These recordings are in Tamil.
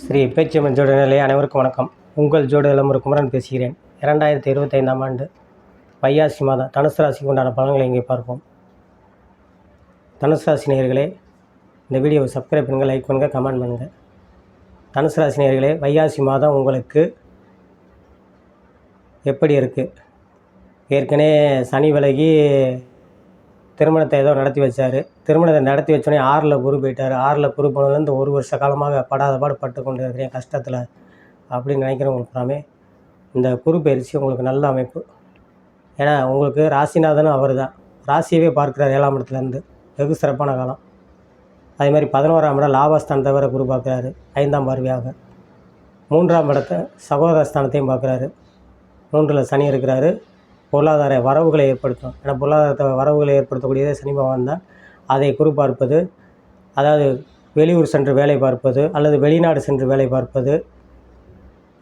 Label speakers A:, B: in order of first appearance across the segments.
A: ஸ்ரீ பேச்சியம்மன் ஜோட நிலை அனைவருக்கும் வணக்கம். உங்கள் ஜோட இளமுறை குமரன் பேசுகிறேன். இரண்டாயிரத்தி இருபத்தைந்தாம் ஆண்டு வையாசி மாதம் தனுசு ராசிக்கு உண்டான பலன்களை இங்கே பார்ப்போம். தனுசு ராசி நேயர்களே இந்த வீடியோவை சப்ஸ்கிரைப் பண்ணுங்கள் லைக் பண்ணுங்கள் கமெண்ட் பண்ணுங்கள் தனுசு ராசி நேயர்களே வையாசி மாதம் உங்களுக்கு எப்படி இருக்குது ஏற்கனவே சனி விலகி திருமணத்தை ஏதோ நடத்தி வச்சார். திருமணத்தை நடத்தி வச்சோடனே ஆறில் குரு போயிட்டார். ஆறில் குரு போனதுலேருந்து ஒரு வருஷ காலமாக படாத பாடு பட்டு கொண்டு இருக்கிறேன் கஷ்டத்தில் அப்படின்னு நினைக்கிறவங்களுக்கு எல்லாமே இந்த குரு பயிற்சி உங்களுக்கு நல்ல அமைப்பு. ஏன்னா உங்களுக்கு ராசிநாதனும் அவர் தான் ராசியவே பார்க்குறார் ஏழாம் இடத்துலேருந்து. வெகு சிறப்பான காலம். அதே மாதிரி பதினோராம் இடம் லாபஸ்தானத்தை வேறு குரு பார்க்குறாரு. ஐந்தாம் பார்வையாக. மூன்றாம் இடத்தை சகோதரஸ்தானத்தையும் பார்க்குறாரு. மூன்றில் சனி இருக்கிறாரு. பொருளாதார வரவுகளை ஏற்படுத்தும். ஏன்னா பொருளாதாரத்தை வரவுகளை ஏற்படுத்தக்கூடியதே சனி பகவான் தான். அதை குறிப்பார்ப்பது அதாவது வெளியூர் சென்று வேலை பார்ப்பது அல்லது வெளிநாடு சென்று வேலை பார்ப்பது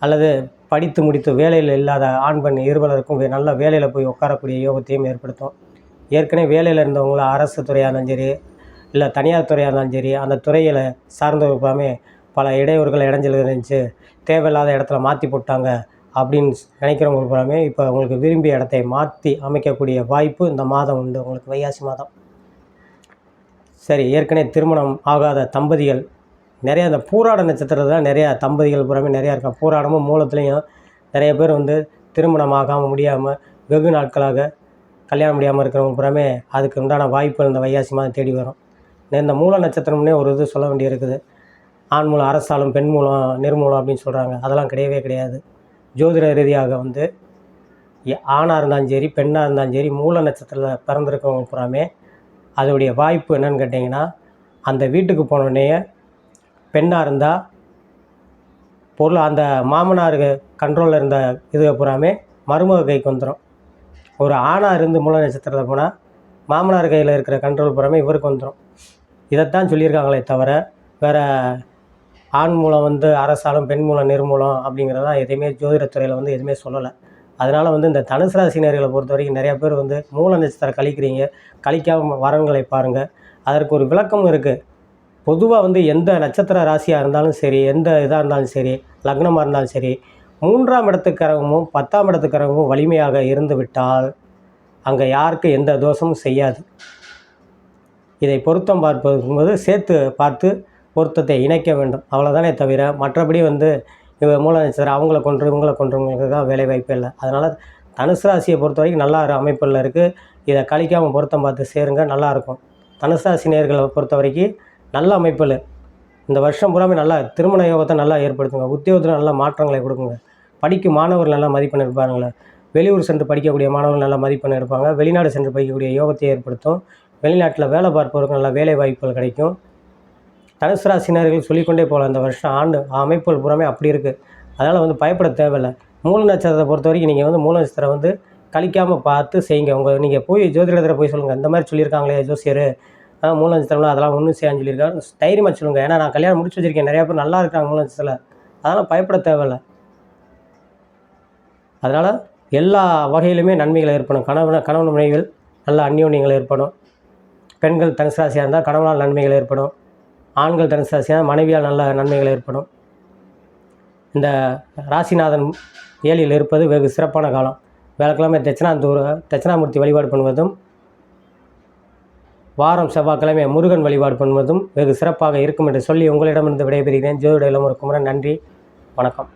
A: அல்லது படித்து முடித்து வேலையில் இல்லாத ஆண் பெண் இருவலருக்கும் நல்ல வேலையில் போய் உட்காரக்கூடிய யோகத்தையும் ஏற்படுத்தும். ஏற்கனவே வேலையில் இருந்தவங்கள அரசு துறையாக இருந்தாலும் சரி இல்லை தனியார் துறையாக இருந்தாலும் சரி அந்த துறையில் சார்ந்தவர்களுமே பல இடையூறுகள் இடைஞ்சல் இருந்துச்சு. தேவையில்லாத இடத்துல மாற்றி போட்டாங்க. அப்படின்னு நினைக்கிறவங்களுக்கு எல்லாமே இப்போ உங்களுக்கு விரும்பிய இடத்தை மாற்றி அமைக்கக்கூடிய வாய்ப்பு இந்த மாதம் உண்டு. உங்களுக்கு வைகாசி மாதம். சரி ஏற்கனவே திருமணம் ஆகாத தம்பதிகள். நிறையா அந்த பூராட நட்சத்திரத்தில் தான் நிறையா தம்பதிகள் புறமே நிறையா இருக்கா. பூராடமும் மூலத்துலேயும் நிறைய பேர் வந்து திருமணம் ஆகாமல் முடியாமல் வெகு நாட்களாக கல்யாணம் முடியாமல் இருக்கிறவங்க புறமே அதுக்கு உண்டான வாய்ப்பு இந்த வைகாசி மாதம் தேடி வரும். இந்த மூல நட்சத்திரம்னே ஒரு இது சொல்ல வேண்டியிருக்குது. ஆண் மூலம் அரசாலும் பெண் மூலம் நிர்மூலம் அப்படின்னு சொல்கிறாங்க அதெல்லாம் கிடையவே கிடையாது. ஜோதிட ரீதியாக வந்து ஆணாக இருந்தாலும் சரி பெண்ணாக இருந்தாலும் சரி மூல நட்சத்திரத்தில் பிறந்திருக்கவங்க பூராமே அதோடைய வாய்ப்பு என்னன்னு கேட்டிங்கன்னா அந்த வீட்டுக்கு போனோடனே பெண்ணாக இருந்தால் பொருள் அந்த மாமனாருக்கு கண்ட்ரோலில் இருந்த இது பூராமே மருமக கைக்கு வந்துடும் ஒரு ஆணாக இருந்து மூல நட்சத்திரத்தில் போனால் மாமனார் கையில் இருக்கிற கண்ட்ரோல் பூராமே இவருக்கு வந்துடும் இதைத்தான் சொல்லியிருக்காங்களே தவிர வேறு ஆண் மூலம் வந்து அரசாலும் பெண் மூலம் நிர்மூலம் அப்படிங்கிறதெல்லாம் எதையுமே ஜோதிடத்துறையில் வந்து எதுவுமே சொல்லலை. அதனால் வந்து இந்த தனுசு ராசினியர்களை பொறுத்த வரைக்கும் நிறையா பேர் வந்து மூல நட்சத்திரம் கழிக்கிறீங்க. கழிக்காம வரன்களை பாருங்கள் அதற்கு ஒரு விளக்கம் இருக்குது பொதுவாக வந்து எந்த நட்சத்திர ராசியாக இருந்தாலும் சரி எந்த இதாக இருந்தாலும் சரி லக்னமாக இருந்தாலும் சரி மூன்றாம் இடத்துக்கரகமும் பத்தாம் இடத்துக்கரகமும் வலிமையாக இருந்து விட்டால் அங்கே யாருக்கு எந்த தோஷமும் செய்யாது. இதை பொருத்தம் பார்ப்பது சேர்த்து பார்த்து பொருத்தத்தை இணைக்க வேண்டும். அவ்வளோதானே தவிர மற்றபடி வந்து இவ மூல நட்சத்திரம் அவங்கள கொன்று இவங்களை கொன்றவங்களுக்கு தான் வேலை வாய்ப்பு இல்லை. அதனால் தனுசு ராசியை பொறுத்த வரைக்கும் நல்லா அமைப்பில் இருக்குது இதை கழிக்காமல் பொருத்தம் பார்த்து சேருங்க நல்லாயிருக்கும் தனுசு ராசி நேர்களை பொறுத்த வரைக்கும் நல்ல அமைப்பில் இந்த வருஷம் பூராமே நல்லா திருமண யோகத்தை நல்லா ஏற்படுத்துங்க. உத்தியோகத்தில் நல்ல மாற்றங்களை கொடுக்குங்க. படிக்கும் மாணவர்கள் நல்லா மதிப்பெண் எடுப்பாங்களே வெளியூர் சென்று படிக்கக்கூடிய மாணவர்கள் நல்லா மதிப்பெண் எடுப்பாங்க. வெளிநாடு சென்று படிக்கக்கூடிய யோகத்தை ஏற்படுத்தும். வெளிநாட்டில் வேலை பார்ப்பவர்கள் நல்ல வேலை வாய்ப்புகள் கிடைக்கும். தனுசு ராசினர்கள் சொல்லிக்கொண்டே போகலாம். இந்த வருஷம் ஆண்டு அமைப்புகள் பூராமே அப்படி இருக்குது அதனால் வந்து பயப்பட தேவையில்லை. மூல நட்சத்திரத்தை பொறுத்த வரைக்கும் நீங்கள் வந்து மூல நட்சத்திரம் வந்து கழிக்காமல் பார்த்து செய்யுங்க. உங்கள் நீங்கள் போய் ஜோதிடத்தில் போய் சொல்லுங்கள் இந்த மாதிரி சொல்லியிருக்காங்களே ஜோசியர். மூல நட்சத்திரம்லாம் அதெல்லாம் ஒன்றும் செய்யான்னு சொல்லியிருக்காரு. தைரியமாக சொல்லுங்கள் ஏன்னா நான் கல்யாணம் முடிச்சு வச்சிருக்கேன். நிறையா பேர் நல்லா இருக்காங்க மூல நட்சத்திரத்தில். அதனால் பயப்பட தேவையில்லை. அதனால் எல்லா வகையிலுமே நன்மைகள் ஏற்படும். கணவன் கணவன் மனைவிகள் நல்ல அந்யோன்யங்கள் ஏற்படும். பெண்கள் தனுசு ராசியாக இருந்தால் கணவனால் நன்மைகள் ஏற்படும். ஆண்கள் தனுசு ராசினா மனைவியால் நல்ல நன்மைகள் ஏற்படும். இந்த ராசிநாதன் ஏழில் இருப்பது வெகு சிறப்பான காலம். வேலைக்கிழமை தட்சிணாந்தூர் தட்சிணாமூர்த்தி வழிபாடு பண்ணுவதும் வாரம் செவ்வாய்க்கிழமை முருகன் வழிபாடு பண்ணுவதும் வெகு சிறப்பாக இருக்கும் என்று சொல்லி உங்களிடமிருந்து விடைபெறுகிறேன். ஜோதிட இளமுறை குமரன் நன்றி வணக்கம்.